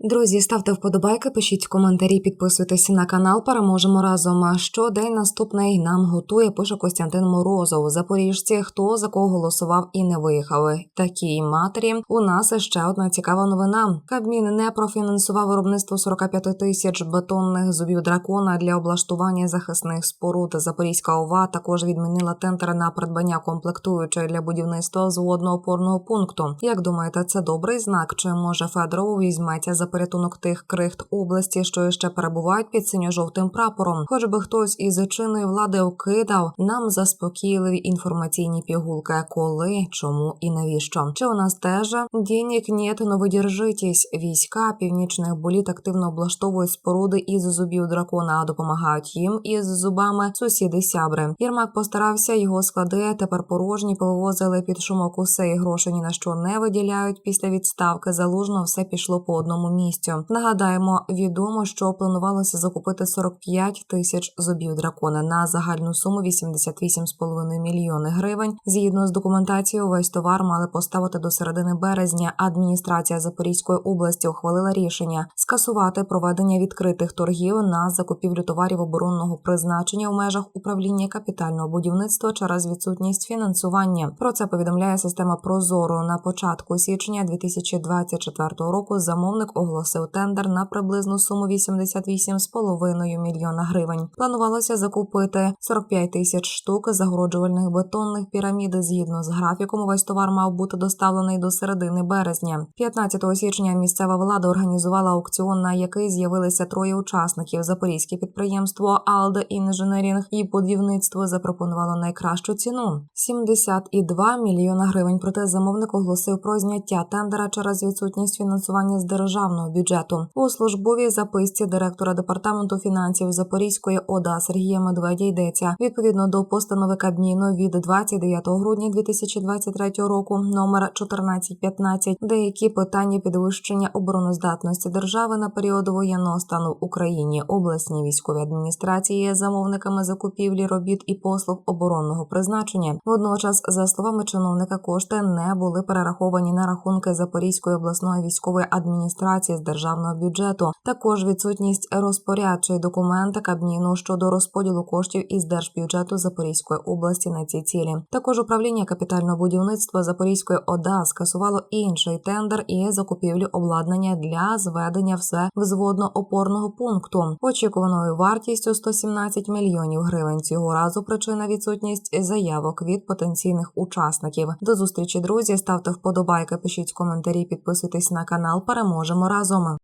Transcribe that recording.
Друзі, ставте вподобайки, пишіть коментарі, підписуйтесь на канал. Переможемо разом. А що день наступний нам готує? Пише Костянтин Морозов. Запоріжці, хто за кого голосував і не виїхали. Такій матері у нас ще одна цікава новина. Кабмін не профінансував виробництво 45 тисяч бетонних зубів дракона для облаштування захисних споруд. Запорізька ОВА також відмінила тендер на придбання комплектуючих для будівництва взводного опорного пункту. Як думаєте, це добрий знак? Чи може Федоров візьметься за порятунок тих крихт області, що ще перебувають під синьо-жовтим прапором? Хоч би хтось із чинної влади окидав нам заспокійливі інформаційні пігулки, коли, чому і навіщо? Чи у нас теж денег нет, но? Війська північних боліт активно облаштовують споруди із зубів дракона, а допомагають їм із зубами сусіди сябри. Єрмак постарався його склади тепер порожні повивозили під шумок усе і гроші ні на що не виділяють. Після відставки залужно все пішло по одному місцю. Нагадаємо, відомо, що планувалося закупити 45 тисяч зубів дракона на загальну суму 88,5 мільйони гривень. Згідно з документацією, весь товар мали поставити до середини березня. Адміністрація Запорізької області ухвалила рішення скасувати проведення відкритих торгів на закупівлю товарів оборонного призначення в межах управління капітального будівництва через відсутність фінансування. Про це повідомляє система Прозоро. На початку січня 2024 року замовник оголосив тендер на приблизну суму 88,5 мільйона гривень. Планувалося закупити 45 тисяч штук загороджувальних бетонних пірамід. Згідно з графіком, увесь товар мав бути доставлений до середини березня. 15 січня місцева влада організувала аукціон, на який з'явилися троє учасників. Запорізьке підприємство Алде Інженерінг і будівництво запропонувало найкращу ціну 72 мільйона гривень. Проте замовник оголосив про зняття тендера через відсутність фінансування з державного бюджету. У службовій записці директора департаменту фінансів Запорізької ОДА Сергія Медведя йдеться відповідно до постанови Кабміну від 29 грудня 2023 року номер 1415 деякі питання підвищення обороноздатності держави на період воєнного стану в Україні, обласні військові адміністрації замовниками закупівлі робіт і послуг оборонного призначення. Водночас, за словами чиновника, кошти не були перераховані на рахунки Запорізької обласної військової адміністрації з державного бюджету. Також відсутність розпорядчої документа Кабміну щодо розподілу коштів із держбюджету Запорізької області на ці цілі. Також управління капітального будівництва Запорізької ОДА скасувало інший тендер і закупівлю обладнання для зведення все взводно-опорного пункту, очікуваною вартістю 117 мільйонів гривень. Цього разу причина відсутність заявок від потенційних учасників. До зустрічі, друзі. Ставте вподобайки, пишіть коментарі, підписуйтесь на канал. Переможемо разом. azoma